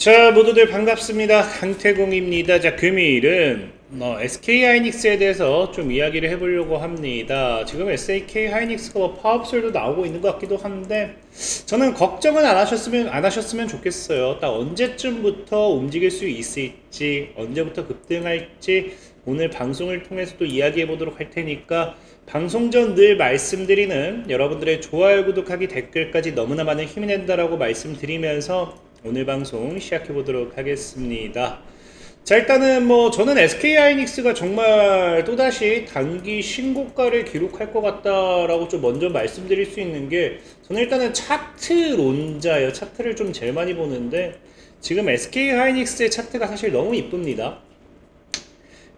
자 모두들 반갑습니다. 강태공입니다. 자 금일은 어, SK 하이닉스에 대해서 좀 이야기를 해보려고 합니다. 지금 SK 하이닉스가 뭐 파업설도 나오고 있는 것 같기도 한데 저는 걱정은 안 하셨으면 안 하셨으면 좋겠어요. 딱 언제쯤부터 움직일 수 있을지 언제부터 급등할지 오늘 방송을 통해서 또 이야기해 보도록 할 테니까 방송 전 늘 말씀드리는 여러분들의 좋아요 구독하기 댓글까지 너무나 많은 힘이 된다라고 말씀드리면서 오늘 방송 시작해 보도록 하겠습니다. 자 일단은 뭐 저는 SK 하이닉스가 정말 또다시 단기 신고가를 기록할 것 같다라고 좀 먼저 말씀드릴 수 있는 게 저는 일단은 차트론자예요. 차트를 좀 제일 많이 보는데 지금 SK 하이닉스의 차트가 사실 너무 이쁩니다.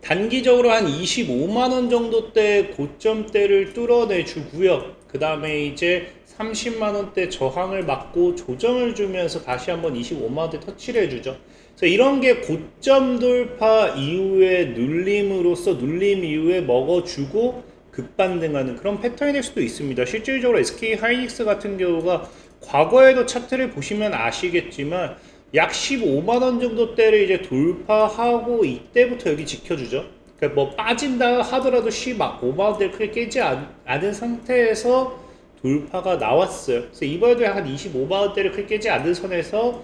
단기적으로 한 25만 원 정도 대 고점대를 뚫어내 주고요. 그 다음에 이제 30만 원대 저항을 막고 조정을 주면서 다시 한번 25만 원대 터치를 해주죠. 그래서 이런 게 고점 돌파 이후에 눌림으로써 눌림 이후에 먹어주고 급반등하는 그런 패턴이 될 수도 있습니다. 실질적으로 SK 하이닉스 같은 경우가 과거에도 차트를 보시면 아시겠지만 약 15만 원 정도 대를 이제 돌파하고 이때부터 여기 지켜주죠. 그러니까 뭐 빠진다 하더라도 15만 원대를 크게 깨지 않, 않은 상태에서 돌파가 나왔어요. 그래서 이번에도 약한 25만 원대를 크게 깨지 않은 선에서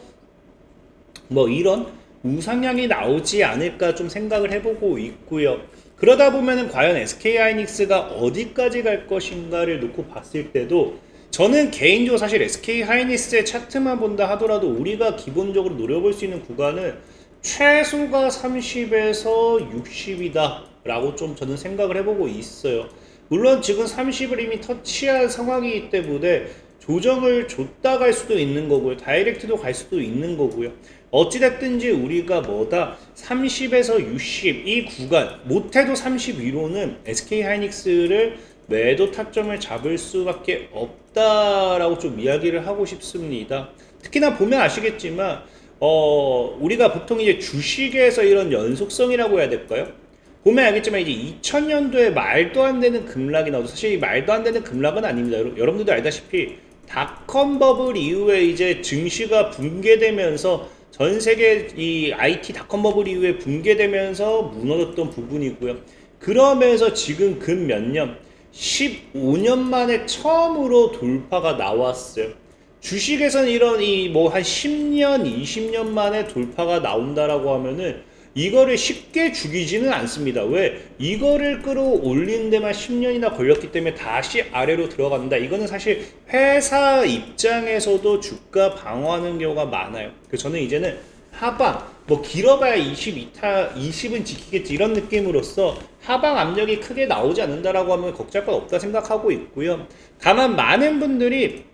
뭐 이런 우상향이 나오지 않을까 좀 생각을 해보고 있고요. 그러다 보면은 과연 SK 하이닉스가 어디까지 갈 것인가를 놓고 봤을 때도 저는 개인적으로 사실 SK 하이닉스의 차트만 본다 하더라도 우리가 기본적으로 노려볼 수 있는 구간은 최소가 30에서 60이다 라고 좀 저는 생각을 해보고 있어요. 물론 지금 30을 이미 터치한 상황이기 때문에 조정을 줬다 갈 수도 있는 거고요. 다이렉트도 갈 수도 있는 거고요. 어찌됐든지 우리가 뭐다 30에서 60 이 구간 못해도 30 위로는 SK 하이닉스를 매도 타점을 잡을 수밖에 없다라고 좀 이야기를 하고 싶습니다. 특히나 보면 아시겠지만 어 우리가 보통 이제 주식에서 이런 연속성이라고 해야 될까요? 보면 알겠지만 이제 2000년도에 말도 안 되는 급락이 나오죠. 사실 이 말도 안 되는 급락은 아닙니다. 여러- 여러분들도 알다시피 닷컴 버블 이후에 이제 증시가 붕괴되면서 전 세계 이 IT 닷컴 버블 이후에 붕괴되면서 무너졌던 부분이고요. 그러면서 지금 근 몇 년, 15년 만에 처음으로 돌파가 나왔어요. 주식에서는 이런 이 뭐 한 10년, 20년 만에 돌파가 나온다라고 하면은 이거를 쉽게 죽이지는 않습니다. 왜? 이거를 끌어올리는 데만 10년이나 걸렸기 때문에 다시 아래로 들어간다. 이거는 사실 회사 입장에서도 주가 방어하는 경우가 많아요. 그래서 저는 이제는 하방, 뭐 길어봐야 22타, 20은 지키겠지 이런 느낌으로써 하방 압력이 크게 나오지 않는다라고 하면 걱정할 건 없다 생각하고 있고요. 다만 많은 분들이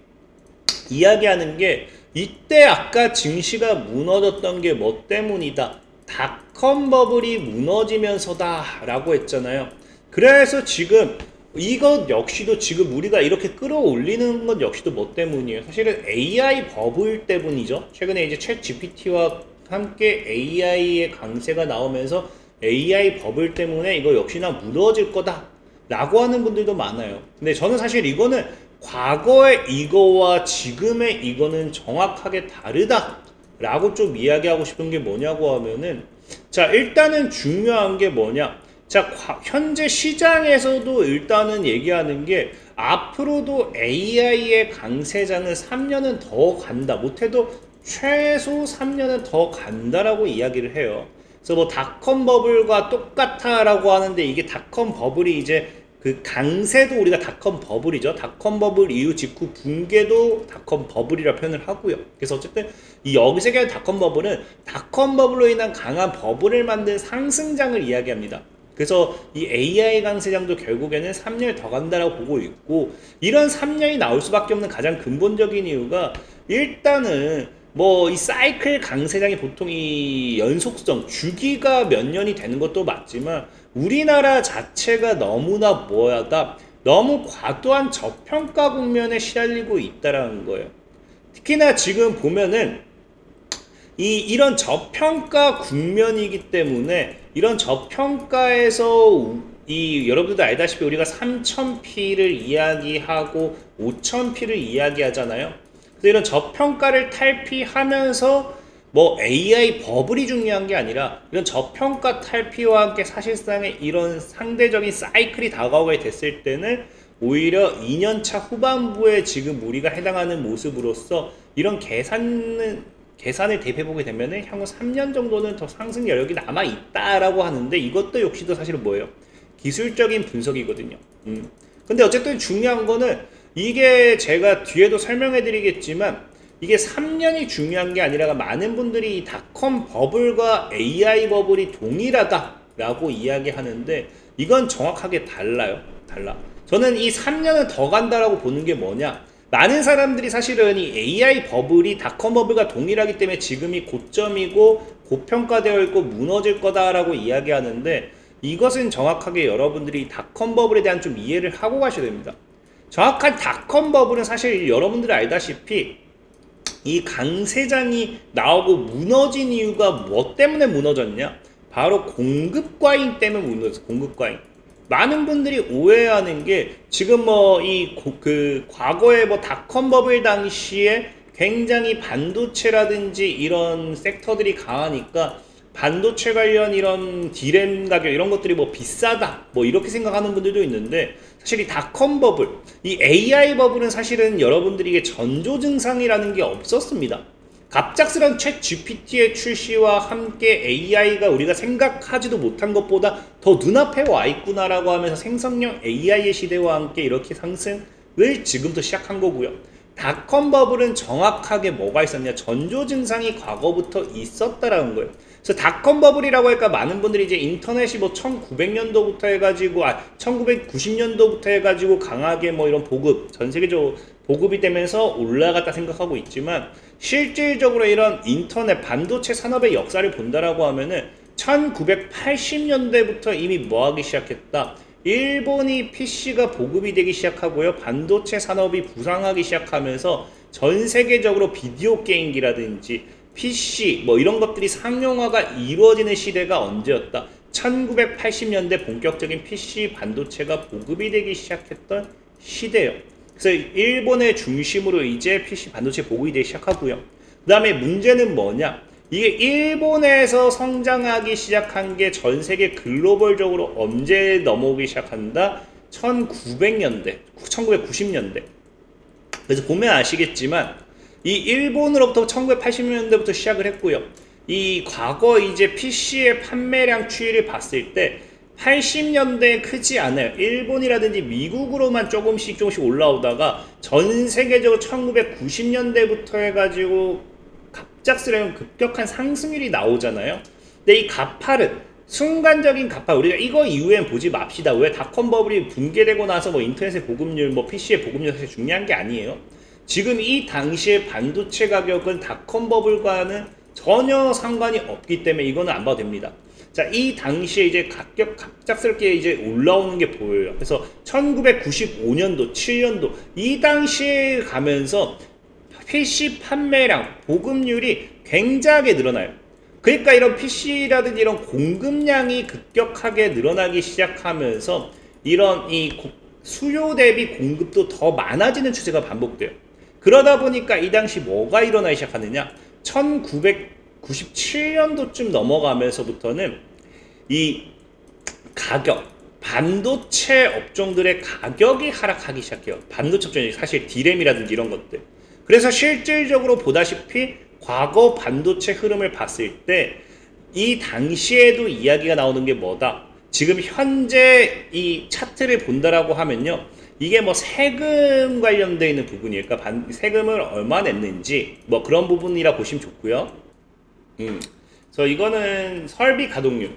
이야기하는 게 이때 아까 증시가 무너졌던 게 뭐 때문이다. 닷 컴 버블이 무너지면서다 라고 했잖아요. 그래서 지금 이것 역시도 지금 우리가 이렇게 끌어올리는 것 역시도 뭐 때문이에요? 사실은 AI 버블 때문이죠. 최근에 이제 챗 GPT와 함께 AI의 강세가 나오면서 AI 버블 때문에 이거 역시나 무너질 거다. 라고 하는 분들도 많아요. 근데 저는 사실 이거는 과거의 이거와 지금의 이거는 정확하게 다르다. 라고 좀 이야기하고 싶은 게 뭐냐고 하면은 자, 일단은 중요한 게 뭐냐? 자, 과- 현재 시장에서도 일단은 얘기하는 게 앞으로도 AI의 강세장은 3년은 더 간다. 못해도 최소 3년은 더 간다라고 이야기를 해요. 그래서 뭐 닷컴 버블과 똑같아라고 하는데 이게 닷컴 버블이 이제 그 강세도 우리가 닷컴 버블이죠. 닷컴 버블 이후 직후 붕괴도 닷컴 버블이라 표현을 하고요. 그래서 어쨌든 이 여기서 얘기하는 닷컴 버블은 닷컴 버블로 인한 강한 버블을 만든 상승장을 이야기합니다. 그래서 이 AI 강세장도 결국에는 3년이 더 간다라고 보고 있고 이런 3년이 나올 수밖에 없는 가장 근본적인 이유가 일단은 뭐 이 사이클 강세장이 보통 이 연속성 주기가 몇 년이 되는 것도 맞지만 우리나라 자체가 너무나 뭐야다 너무 과도한 저평가 국면에 시달리고 있다라는 거예요. 특히나 지금 보면은 이 이런 저평가 국면이기 때문에 이런 저평가에서 이 여러분들도 알다시피 우리가 3,000P를 이야기하고 5,000P를 이야기하잖아요. 그래서 이런 저평가를 탈피하면서 뭐 AI 버블이 중요한 게 아니라 이런 저평가 탈피와 함께 사실상의 이런 상대적인 사이클이 다가오게 됐을 때는 오히려 2년차 후반부에 지금 우리가 해당하는 모습으로서 이런 계산은 계산을 대입해보게 되면은 향후 3년 정도는 더 상승 여력이 남아 있다라고 하는데 이것도 역시도 사실은 뭐예요? 기술적인 분석이거든요. 음. 근데 어쨌든 중요한 거는 이게 제가 뒤에도 설명해 드리겠지만 이게 3년이 중요한 게 아니라 많은 분들이 이 닷컴 버블과 AI 버블이 동일하다라고 이야기하는데 이건 정확하게 달라요. 달라. 저는 이 3년을 더 간다라고 보는 게 뭐냐? 많은 사람들이 사실은 이 AI 버블이 닷컴 버블과 동일하기 때문에 지금이 고점이고 고평가되어 있고 무너질 거다라고 이야기하는데 이것은 정확하게 여러분들이 닷컴 버블에 대한 좀 이해를 하고 가셔야 됩니다. 정확한 닷컴 버블은 사실 여러분들이 알다시피 이 강세장이 나오고 무너진 이유가 뭐 때문에 무너졌냐? 바로 공급 과잉 때문에 무너졌어. 공급 과잉. 많은 분들이 오해하는 게 지금 뭐 이 그 과거에 뭐 닷컴 버블 당시에 굉장히 반도체라든지 이런 섹터들이 강하니까 반도체 관련 이런 디램 가격 이런 것들이 뭐 비싸다 뭐 이렇게 생각하는 분들도 있는데 사실 이 닷컴 버블 이 AI 버블은 사실은 여러분들이 이게 전조 증상이라는 게 없었습니다. 갑작스런 챗 GPT의 출시와 함께 AI가 우리가 생각하지도 못한 것보다 더 눈앞에 와 있구나라고 하면서 생성형 AI의 시대와 함께 이렇게 상승을 지금부터 시작한 거고요. 닷컴 버블은 정확하게 뭐가 있었냐? 전조 증상이 과거부터 있었다라는 거예요. 그래서 닷컴 버블이라고 할까 많은 분들이 이제 인터넷이 뭐 1900년도부터 해가지고 아 1990년도부터 해가지고 강하게 뭐 이런 보급 전 세계적으로 보급이 되면서 올라갔다 생각하고 있지만 실질적으로 이런 인터넷 반도체 산업의 역사를 본다라고 하면은 1980년대부터 이미 뭐 하기 시작했다. 일본이 PC가 보급이 되기 시작하고요. 반도체 산업이 부상하기 시작하면서 전 세계적으로 비디오 게임기라든지 PC 뭐 이런 것들이 상용화가 이루어지는 시대가 언제였다? 1980년대 본격적인 PC 반도체가 보급이 되기 시작했던 시대예요. 그래서 일본의 중심으로 이제 PC 반도체 보급이 되기 시작하고요. 그 다음에 문제는 뭐냐? 이게 일본에서 성장하기 시작한 게 전 세계 글로벌적으로 언제 넘어오기 시작한다? 1900년대, 1990년대. 그래서 보면 아시겠지만 이 일본으로부터 1980년대부터 시작을 했고요. 이 과거 이제 PC의 판매량 추이를 봤을 때 80년대 크지 않아요. 일본이라든지 미국으로만 조금씩 조금씩 올라오다가 전 세계적으로 1990년대부터 해가지고 갑작스러운 급격한 상승률이 나오잖아요. 근데 이 가파른 순간적인 가파 우리가 이거 이후엔 보지 맙시다. 왜 닷컴 버블이 붕괴되고 나서 뭐 인터넷의 보급률, 뭐 PC의 보급률 사실 중요한 게 아니에요. 지금 이 당시에 반도체 가격은 닷컴 버블과는 전혀 상관이 없기 때문에 이거는 안 봐도 됩니다. 자, 이 당시에 이제 가격 갑작스럽게 이제 올라오는 게 보여요. 그래서 1995년도, 7년도 이 당시에 가면서 PC 판매량, 보급률이 굉장하게 늘어나요. 그러니까 이런 PC라든지 이런 공급량이 급격하게 늘어나기 시작하면서 이런 이 수요 대비 공급도 더 많아지는 추세가 반복돼요. 그러다 보니까 이 당시 뭐가 일어나기 시작하느냐? 1997년도쯤 넘어가면서부터는 이 가격, 반도체 업종들의 가격이 하락하기 시작해요. 반도체 업종이 사실 디램이라든지 이런 것들. 그래서 실질적으로 보다시피 과거 반도체 흐름을 봤을 때 이 당시에도 이야기가 나오는 게 뭐다? 지금 현재 이 차트를 본다라고 하면요. 이게 뭐 세금 관련되어 있는 부분이니까 반, 세금을 얼마 냈는지 뭐 그런 부분이라 보시면 좋고요. 음. 그래서 이거는 설비 가동률.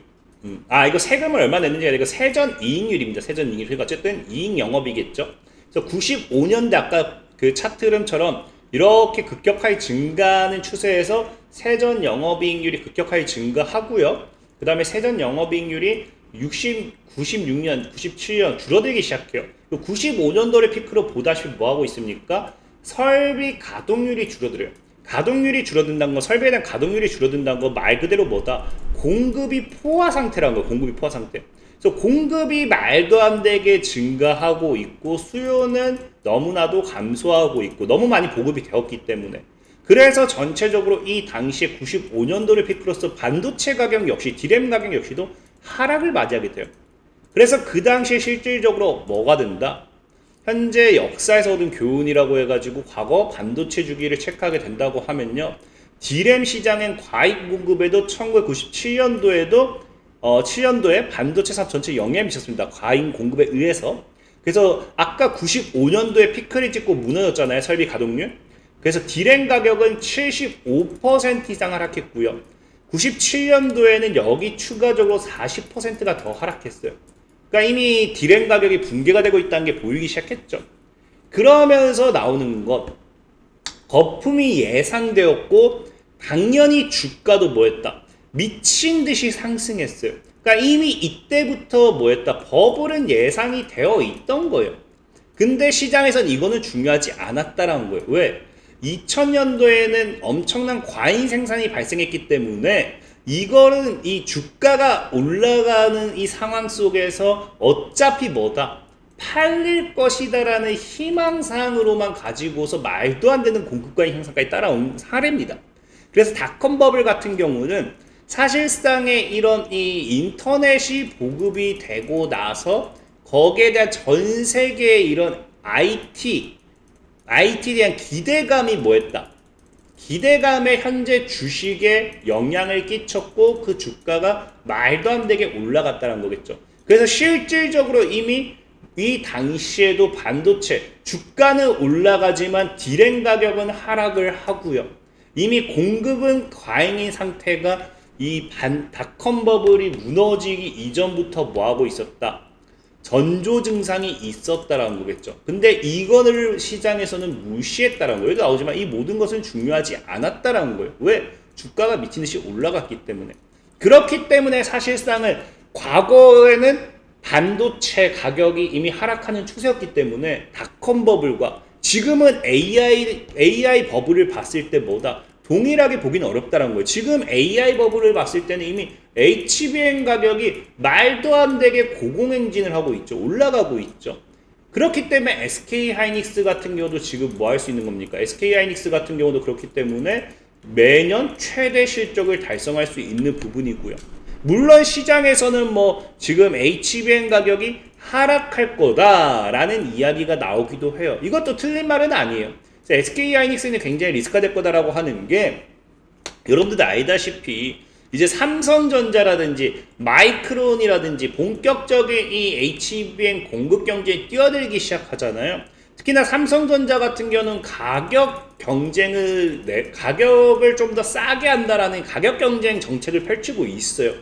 음. 아 이거 세금을 얼마 냈는지가 아니고 세전 이익률입니다. 세전 이익률. 그러니까 어쨌든 이익 영업이겠죠. 그래서 95년대 아까 그 차트 흐름처럼 이렇게 급격하게 증가하는 추세에서 세전 영업이익률이 급격하게 증가하고요. 그 다음에 세전 영업이익률이 60, 96년, 97년 줄어들기 시작해요. 95년도를 피크로 보다시피 뭐 하고 있습니까? 설비 가동률이 줄어들어요. 가동률이 줄어든다는 건 설비에 대한 가동률이 줄어든다는 건 말 그대로 뭐다? 공급이 포화 상태라는 거 공급이 포화 상태. 그래서 공급이 말도 안 되게 증가하고 있고 수요는 너무나도 감소하고 있고 너무 많이 보급이 되었기 때문에 그래서 전체적으로 이 당시에 95년도를 피크로서 반도체 가격 역시 디램 가격 역시도 하락을 맞이하게 돼요. 그래서 그 당시에 실질적으로 뭐가 된다? 현재 역사에서 얻은 교훈이라고 해가지고 과거 반도체 주기를 체크하게 된다고 하면요. 디램 시장엔 과잉 공급에도 1997년도에도 어, 7년도에 반도체 산업 전체 영향을 미쳤습니다. 과잉 공급에 의해서. 그래서 아까 95년도에 피크를 찍고 무너졌잖아요. 설비 가동률. 그래서 디램 가격은 75% 이상 하락했고요. 97년도에는 여기 추가적으로 40%가 더 하락했어요. 그러니까 이미 디램 가격이 붕괴가 되고 있다는 게 보이기 시작했죠. 그러면서 나오는 것 거품이 예상되었고 당연히 주가도 뭐였다 미친 듯이 상승했어요. 그러니까 이미 이때부터 뭐였다 버블은 예상이 되어 있던 거예요. 근데 시장에선 이거는 중요하지 않았다라는 거예요. 왜? 2000년도에는 엄청난 과잉 생산이 발생했기 때문에 이거는 이 주가가 올라가는 이 상황 속에서 어차피 뭐다? 팔릴 것이다라는 희망사항으로만 가지고서 말도 안 되는 공급과잉 형상까지 따라온 사례입니다. 그래서 닷컴 버블 같은 경우는 사실상의 이런 이 인터넷이 보급이 되고 나서 거기에 대한 전 세계의 이런 IT, IT에 대한 기대감이 뭐였다? 기대감에 현재 주식에 영향을 끼쳤고 그 주가가 말도 안 되게 올라갔다는 거겠죠. 그래서 실질적으로 이미 이 당시에도 반도체 주가는 올라가지만 디램 가격은 하락을 하고요. 이미 공급은 과잉인 상태가 이 반, 닷컴 버블이 무너지기 이전부터 뭐하고 있었다? 전조 증상이 있었다라는 거겠죠. 근데 이거를 시장에서는 무시했다라는 거예요. 나오지만 이 모든 것은 중요하지 않았다라는 거예요. 왜? 주가가 미친 듯이 올라갔기 때문에. 그렇기 때문에 사실상은 과거에는 반도체 가격이 이미 하락하는 추세였기 때문에 닷컴 버블과 지금은 AI, AI 버블을 봤을 때 뭐다? 동일하게 보기는 어렵다는 거예요. 지금 AI 버블을 봤을 때는 이미 HBM 가격이 말도 안 되게 고공행진을 하고 있죠. 올라가고 있죠. 그렇기 때문에 SK 하이닉스 같은 경우도 지금 뭐 할 수 있는 겁니까? SK 하이닉스 같은 경우도 그렇기 때문에 매년 최대 실적을 달성할 수 있는 부분이고요. 물론 시장에서는 뭐 지금 HBM 가격이 하락할 거다라는 이야기가 나오기도 해요. 이것도 틀린 말은 아니에요. SK 하이닉스는 굉장히 리스크가 될 거다라고 하는 게 여러분들도 알다시피 이제 삼성전자라든지 마이크론이라든지 본격적인 이 HBM 공급 경쟁에 뛰어들기 시작하잖아요. 특히나 삼성전자 같은 경우는 가격 경쟁을 내, 가격을 좀 더 싸게 한다라는 가격 경쟁 정책을 펼치고 있어요.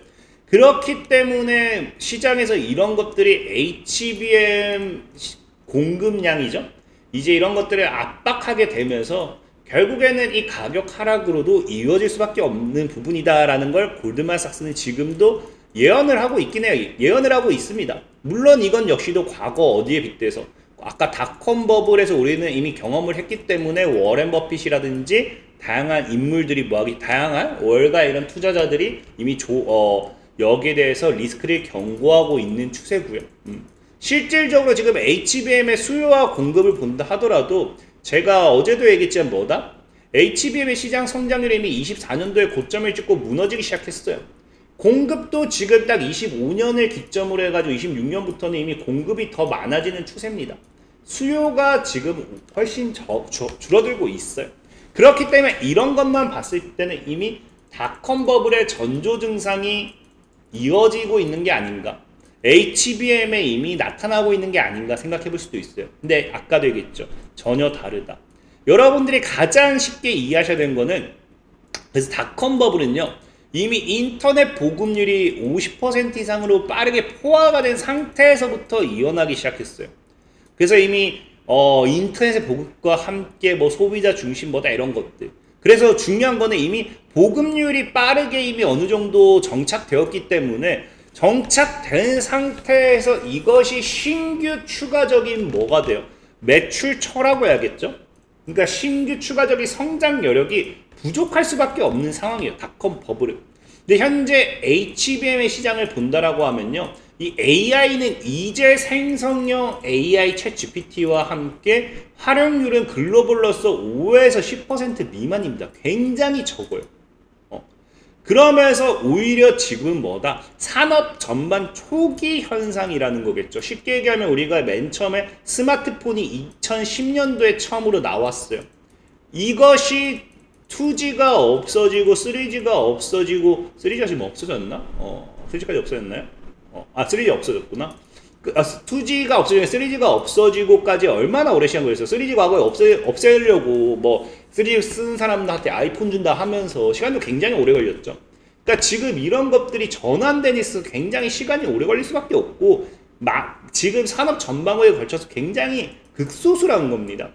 그렇기 때문에 시장에서 이런 것들이 HBM 공급량이죠. 이제 이런 것들을 압박하게 되면서 결국에는 이 가격 하락으로도 이어질 수밖에 없는 부분이다라는 걸 골드만삭스는 지금도 예언을 하고 있긴 해요. 예언을 하고 있습니다. 물론 이건 역시도 과거 어디에 빗대서 아까 닷컴 버블에서 우리는 이미 경험을 했기 때문에 워렌 버핏이라든지 다양한 인물들이 뭐하기 다양한 월가 이런 투자자들이 이미 조, 어, 여기에 대해서 리스크를 경고하고 있는 추세고요. 음. 실질적으로 지금 HBM의 수요와 공급을 본다 하더라도 제가 어제도 얘기했지만 뭐다? HBM의 시장 성장률이 이미 24년도에 고점을 찍고 무너지기 시작했어요. 공급도 지금 딱 25년을 기점으로 해가지고 26년부터는 이미 공급이 더 많아지는 추세입니다. 수요가 지금 훨씬 저, 저, 줄어들고 있어요. 그렇기 때문에 이런 것만 봤을 때는 이미 닷컴 버블의 전조 증상이 이어지고 있는 게 아닌가. HBM에 이미 나타나고 있는 게 아닌가 생각해 볼 수도 있어요. 근데 아까도 얘기했죠. 전혀 다르다. 여러분들이 가장 쉽게 이해하셔야 되는 거는 그래서 닷컴 버블은요. 이미 인터넷 보급률이 50% 이상으로 빠르게 포화가 된 상태에서부터 이어나기 시작했어요. 그래서 이미 어, 인터넷의 보급과 함께 뭐 소비자 중심 뭐다 이런 것들. 그래서 중요한 거는 이미 보급률이 빠르게 이미 어느 정도 정착되었기 때문에 정착된 상태에서 이것이 신규 추가적인 뭐가 돼요? 매출처라고 해야겠죠? 그러니까 신규 추가적인 성장 여력이 부족할 수밖에 없는 상황이에요. 닷컴 버블은. 근데 현재 HBM의 시장을 본다라고 하면요. 이 AI는 이제 생성형 AI 챗 GPT와 함께 활용률은 글로벌로서 5에서 10% 미만입니다. 굉장히 적어요. 어. 그러면서 오히려 지금 뭐다? 산업 전반 초기 현상이라는 거겠죠. 쉽게 얘기하면 우리가 맨 처음에 스마트폰이 2010년도에 처음으로 나왔어요. 이것이 2G가 없어지고 3G가 없어지고 3G가 지금 없어졌나? 어, 3G까지 없어졌나요? 어, 아 3G 없어졌구나. 그, 아, 2G가 없어지고 3G가 없어지고까지 얼마나 오래 시간 걸렸어요? 3G 과거에 없애, 없애려고 뭐 3G 쓰는 사람들한테 아이폰 준다 하면서 시간도 굉장히 오래 걸렸죠. 그러니까 지금 이런 것들이 전환되니 있어 굉장히 시간이 오래 걸릴 수밖에 없고 막 지금 산업 전방위에 걸쳐서 굉장히 극소수라는 겁니다.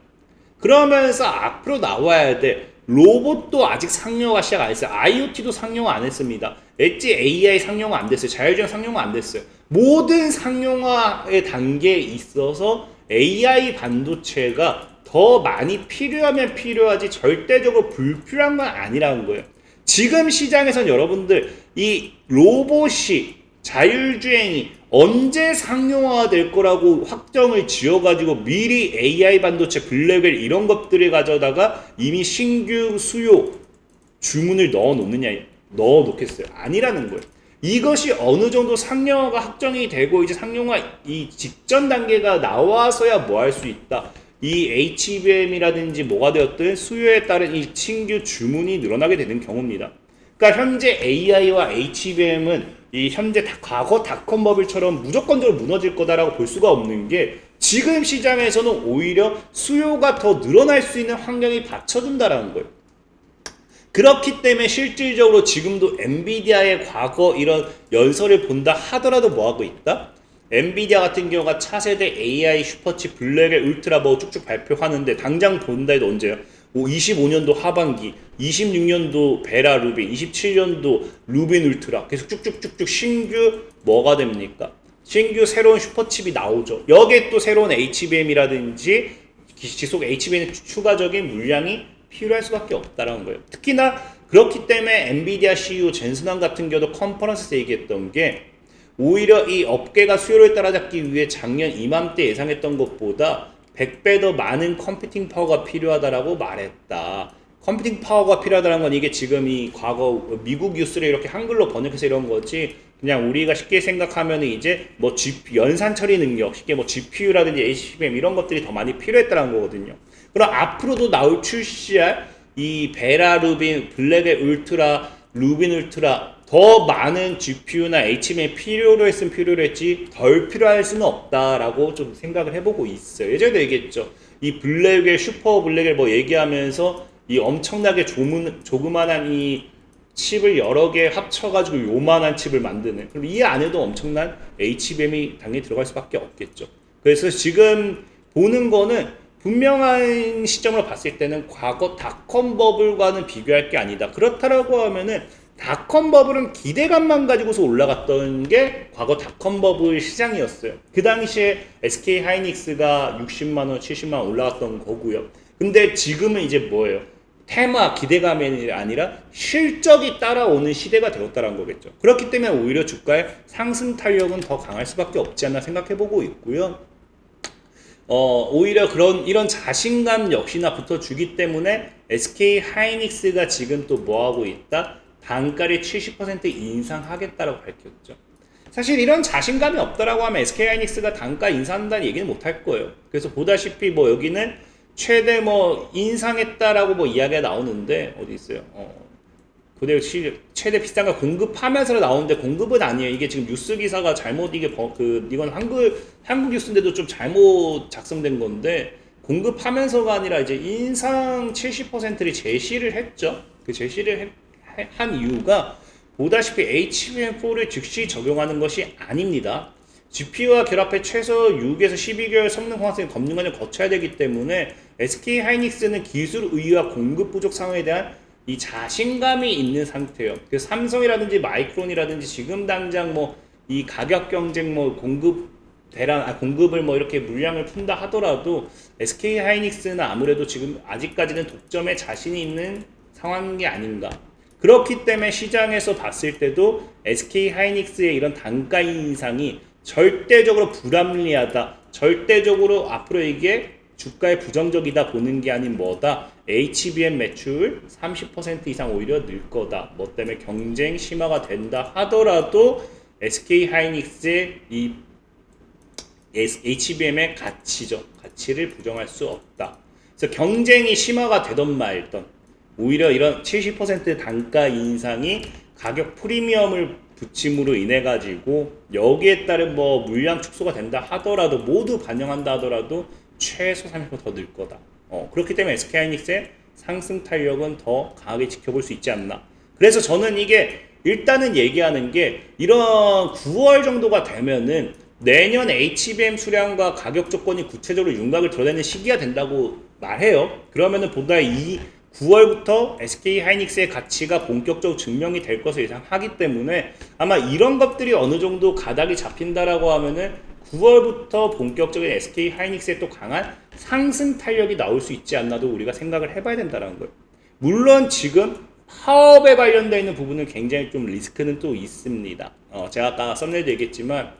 그러면서 앞으로 나와야 돼. 로봇도 아직 상용화 시작 안 했어요. IoT도 상용화 안 했습니다. 엣지 AI 상용화 안 됐어요. 자율주행 상용화 안 됐어요. 모든 상용화의 단계에 있어서 AI 반도체가 더 많이 필요하면 필요하지 절대적으로 불필요한 건 아니라는 거예요. 지금 시장에선 여러분들 이 로봇이 자율주행이 언제 상용화가 될 거라고 확정을 지어가지고 미리 AI 반도체 블랙벨 이런 것들을 가져다가 이미 신규 수요 주문을 넣어 놓느냐 넣어 놓겠어요 아니라는 거예요 이것이 어느 정도 상용화가 확정이 되고 이제 상용화 이 직전 단계가 나와서야 뭐 할 수 있다 이 HBM이라든지 뭐가 되었든 수요에 따른 이 신규 주문이 늘어나게 되는 경우입니다 그러니까 현재 AI와 HBM은 이 현재 다, 과거 닷컴 버블처럼 무조건적으로 무너질 거다라고 볼 수가 없는 게 지금 시장에서는 오히려 수요가 더 늘어날 수 있는 환경이 받쳐준다라는 거예요. 그렇기 때문에 실질적으로 지금도 엔비디아의 과거 이런 연설을 본다 하더라도 뭐 하고 있다? 엔비디아 같은 경우가 차세대 AI 슈퍼칩 블랙의 울트라 뭐 쭉쭉 발표하는데 당장 본다 해도 언제요? 25년도 하반기, 26년도 베라 루빈, 27년도 루빈 울트라 계속 쭉쭉쭉쭉 신규 뭐가 됩니까? 신규 새로운 슈퍼칩이 나오죠. 여기에 또 새로운 HBM이라든지 지속 HBM의 추가적인 물량이 필요할 수밖에 없다라는 거예요. 특히나 그렇기 때문에 엔비디아 CEO 젠슨왕 같은 경우도 컨퍼런스에서 얘기했던 게 오히려 이 업계가 수요를 따라잡기 위해 작년 이맘때 예상했던 것보다 100배 더 많은 컴퓨팅 파워가 필요하다라고 말했다. 컴퓨팅 파워가 필요하다는 건 이게 지금 이 과거 미국 뉴스를 이렇게 한글로 번역해서 이런 거지 그냥 우리가 쉽게 생각하면 이제 뭐 GP, 연산 처리 능력, 쉽게 뭐 GPU라든지 HBM 이런 것들이 더 많이 필요했다는 거거든요. 그럼 앞으로도 나올 출시할 이 베라 루빈, 블랙의 울트라, 루빈 울트라 더 많은 GPU나 HBM 필요로 했으면 필요로 했지 덜 필요할 수는 없다라고 좀 생각을 해보고 있어요. 예전에도 얘기했죠. 이 블랙의 슈퍼 블랙을 뭐 얘기하면서 이 엄청나게 조문, 조그만한 이 칩을 여러 개 합쳐가지고 요만한 칩을 만드는 그럼 이 안에도 엄청난 HBM이 당연히 들어갈 수밖에 없겠죠. 그래서 지금 보는 거는 분명한 시점으로 봤을 때는 과거 닷컴 버블과는 비교할 게 아니다. 그렇다라고 하면은 닷컴 버블은 기대감만 가지고서 올라갔던 게 과거 닷컴 버블 시장이었어요. 그 당시에 SK 하이닉스가 60만 원, 70만 원 올라갔던 거고요. 근데 지금은 이제 뭐예요? 테마 기대감이 아니라 실적이 따라오는 시대가 되었다는 거겠죠. 그렇기 때문에 오히려 주가의 상승 탄력은 더 강할 수밖에 없지 않나 생각해 보고 있고요. 어, 오히려 그런 이런 자신감 역시나 붙어주기 때문에 SK 하이닉스가 지금 또 뭐 하고 있다? 단가를 70% 인상하겠다라고 밝혔죠. 사실 이런 자신감이 없다라고 하면 SK 하이닉스가 단가 인상한다는 얘기는 못 할 거예요. 그래서 보다시피 뭐 여기는 최대 뭐 인상했다라고 뭐 이야기가 나오는데 어디 있어요? 어, 그대로 최대 비싼 거 공급하면서 나오는데 공급은 아니에요. 이게 지금 뉴스 기사가 잘못 이게 버, 그 이건 한국 한국 뉴스인데도 좀 잘못 작성된 건데 공급하면서가 아니라 이제 인상 70%를 제시를 했죠. 그 제시를 했, 한 이유가 보다시피 HBM4를 즉시 적용하는 것이 아닙니다. GPU와 결합해 최소 6에서 12개월 성능 호환성 검증 과정을 거쳐야 되기 때문에 SK 하이닉스는 기술 의의와 공급 부족 상황에 대한 이 자신감이 있는 상태예요. 그래서 삼성이라든지 마이크론이라든지 지금 당장 뭐 이 가격 경쟁 뭐 공급 대란 아, 공급을 뭐 이렇게 물량을 푼다 하더라도 SK 하이닉스는 아무래도 지금 아직까지는 독점에 자신이 있는 상황인 게 아닌가. 그렇기 때문에 시장에서 봤을 때도 SK 하이닉스의 이런 단가 인상이 절대적으로 불합리하다. 절대적으로 앞으로 이게 주가에 부정적이다 보는 게 아닌 뭐다. HBM 매출 30% 이상 오히려 늘 거다. 뭐 때문에 경쟁 심화가 된다 하더라도 SK 하이닉스의 이 HBM의 가치죠. 가치를 부정할 수 없다. 그래서 경쟁이 심화가 되던 말던 오히려 이런 70% 단가 인상이 가격 프리미엄을 붙임으로 인해 가지고 여기에 따른 뭐 물량 축소가 된다 하더라도 모두 반영한다 하더라도 최소 30%더 늘 거다. 어, 그렇기 때문에 SK하이닉스의 상승 탄력은 더 강하게 지켜볼 수 있지 않나. 그래서 저는 이게 일단은 얘기하는 게 이런 9월 정도가 되면은 내년 HBM 수량과 가격 조건이 구체적으로 윤곽을 드러내는 시기가 된다고 말해요. 그러면은 보다 이 9월부터 SK 하이닉스의 가치가 본격적으로 증명이 될 것을 예상하기 때문에 아마 이런 것들이 어느 정도 가닥이 잡힌다라고 하면은 9월부터 본격적인 SK 하이닉스의 또 강한 상승 탄력이 나올 수 있지 않나도 우리가 생각을 해봐야 된다는 거예요. 물론 지금 파업에 관련되어 있는 부분은 굉장히 좀 리스크는 또 있습니다. 어, 제가 아까 썸네일도 얘기했지만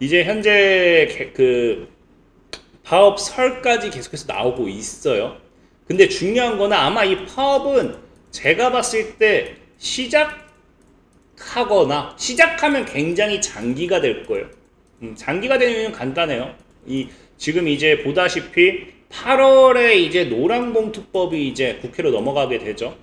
이제 현재 개- 그 파업 설까지 계속해서 나오고 있어요. 근데 중요한 거는 아마 이 파업은 제가 봤을 때 시작하거나 시작하면 굉장히 장기가 될 거예요. 음, 장기가 되는 이유는 간단해요. 이 지금 이제 보다시피 8월에 이제 노란봉투법이 이제 국회로 넘어가게 되죠.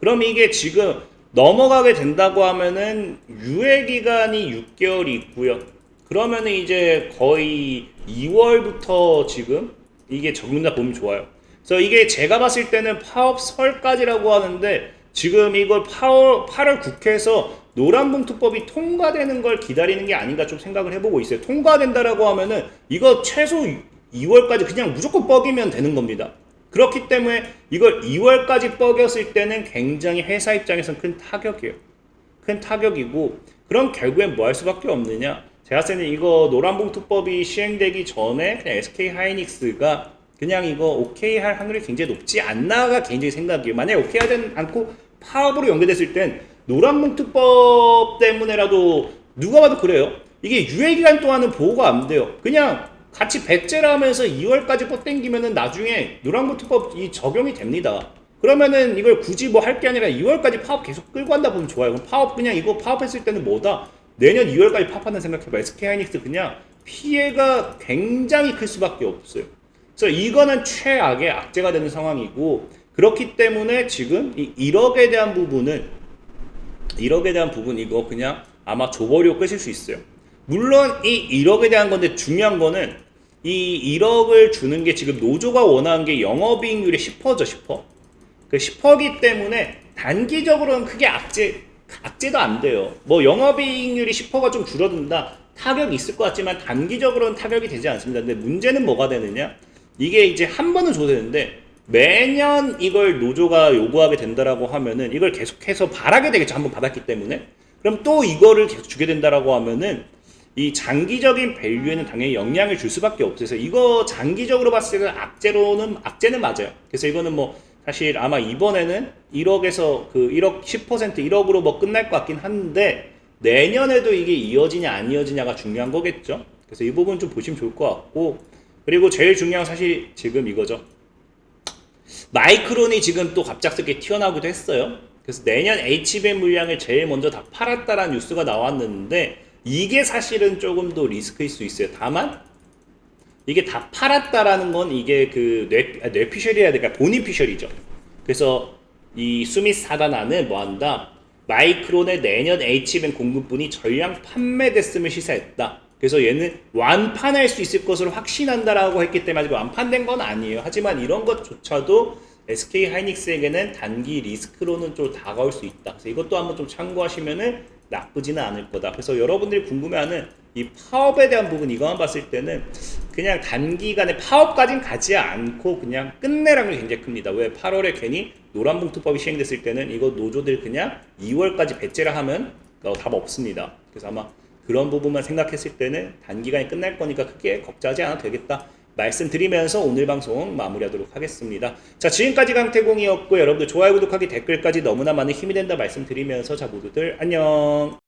그럼 이게 지금 넘어가게 된다고 하면은 유예 기간이 6개월이 있고요. 그러면은 이제 거의 2월부터 지금 이게 적용다 보면 좋아요. 그래서 이게 제가 봤을 때는 파업 설까지라고 하는데 지금 이걸 8월, 8월 국회에서 노란봉투법이 통과되는 걸 기다리는 게 아닌가 좀 생각을 해보고 있어요. 통과된다라고 하면은 이거 최소 2월까지 그냥 무조건 뻐기면 되는 겁니다. 그렇기 때문에 이걸 2월까지 뻐겼을 때는 굉장히 회사 입장에서는 큰 타격이에요. 큰 타격이고 그럼 결국엔 뭐 할 수밖에 없느냐? 제가 때는 이거 노란봉투법이 시행되기 전에 그냥 SK 하이닉스가 그냥 이거 오케이 할 확률이 굉장히 높지 않나가 개인적인 생각이에요. 만약에 오케이 하지 않고 파업으로 연계됐을 땐 노란봉투법 때문에라도 누가 봐도 그래요. 이게 유예기간 동안은 보호가 안 돼요. 그냥 같이 배째를 하면서 2월까지 뻗땡기면은 나중에 노란봉투법이 적용이 됩니다. 그러면은 이걸 굳이 뭐 할 게 아니라 2월까지 파업 계속 끌고 간다 보면 좋아요. 그럼 파업 그냥 이거 파업했을 때는 뭐다? 내년 2월까지 파업하는 생각해봐. SK 하이닉스 그냥 피해가 굉장히 클 수밖에 없어요. 그래서 이거는 최악의 악재가 되는 상황이고 그렇기 때문에 지금 이 1억에 대한 부분은 1억에 대한 부분 이거 그냥 아마 줘버리고 끄실 수 있어요. 물론 이 1억에 대한 건데 중요한 거는 이 1억을 주는 게 지금 노조가 원하는 게 영업이익률이 10%죠 10%. 그 10%기 때문에 단기적으로는 크게 악재 악재도 안 돼요. 뭐 영업이익률이 10%가 좀 줄어든다 타격이 있을 것 같지만 단기적으로는 타격이 되지 않습니다. 근데 문제는 뭐가 되느냐? 이게 이제 한 번은 줘도 되는데 매년 이걸 노조가 요구하게 된다라고 하면은 이걸 계속해서 바라게 되겠죠. 한 번 받았기 때문에. 그럼 또 이거를 계속 주게 된다라고 하면은 이 장기적인 밸류에는 당연히 영향을 줄 수밖에 없어서 이거 장기적으로 봤을 때는 악재로는 악재는 맞아요. 그래서 이거는 뭐 사실 아마 이번에는 1억에서 그 1억 10% 1억으로 뭐 끝날 것 같긴 한데 내년에도 이게 이어지냐 안 이어지냐가 중요한 거겠죠. 그래서 이 부분 좀 보시면 좋을 것 같고 그리고 제일 중요한 사실 지금 이거죠. 마이크론이 지금 또 갑작스럽게 튀어나오기도 했어요. 그래서 내년 HBM 물량을 제일 먼저 다 팔았다라는 뉴스가 나왔는데 이게 사실은 조금 더 리스크일 수 있어요. 다만 이게 다 팔았다라는 건 이게 그 뇌, 아, 뇌피셜이어야 될까 본인 피셜이죠. 그래서 이 수미 사단안은 뭐 한다? 마이크론의 내년 HBM 공급분이 전량 판매됐음을 시사했다. 그래서 얘는 완판할 수 있을 것으로 확신한다라고 했기 때문에 아직 완판된 건 아니에요. 하지만 이런 것조차도 SK 하이닉스에게는 단기 리스크로는 좀 다가올 수 있다. 그래서 이것도 한번 좀 참고하시면은 나쁘지는 않을 거다. 그래서 여러분들이 궁금해하는 이 파업에 대한 부분 이거만 봤을 때는 그냥 단기간에 파업까진 가지 않고 그냥 게 굉장히 큽니다. 왜 8월에 괜히 노란봉투법이 시행됐을 때는 이거 노조들 그냥 2월까지 배째를 하면 어, 답 없습니다. 그래서 아마 그런 부분만 생각했을 때는 단기간에 끝날 거니까 크게 걱정하지 않아도 되겠다. 말씀드리면서 오늘 방송 마무리하도록 하겠습니다. 자, 지금까지 강태공이었고 여러분들 좋아요, 구독하기, 댓글까지 너무나 많은 힘이 된다 말씀드리면서 자 모두들 안녕.